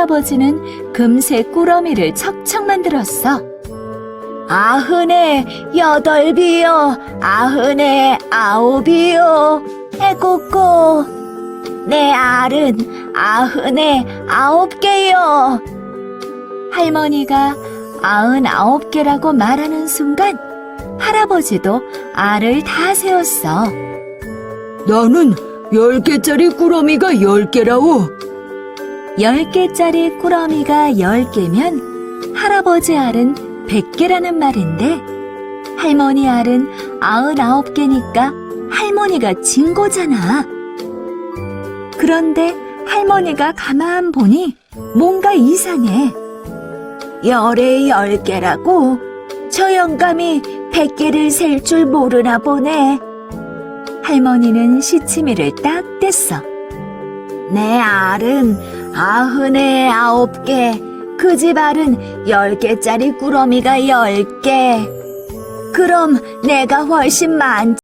할아버지는 금세 꾸러미를 척척 만들었어. 아흔에 여덟이요, 아흔에 아홉이요, 에고고. 내 알은 아흔에 아홉 개요. 할머니가 아흔 아홉 개라고 말하는 순간 할아버지도 알을 다 세웠어. 나는 열 개짜리 꾸러미가 열 개라오. 열 개짜리 꾸러미가 열 개면 할아버지 알은 백 개라는 말인데 할머니 알은 아흔 아홉 개니까 할머니가 진 거잖아. 그런데 할머니가 가만 보니 뭔가 이상해. 열에 열 개라고? 저 영감이 백 개를 셀 줄 모르나 보네. 할머니는 시치미를 딱 뗐어. 내 알은 아흔에 아홉 개, 그 집 알은 열 개짜리 꾸러미가 열 개. 그럼 내가 훨씬 많지.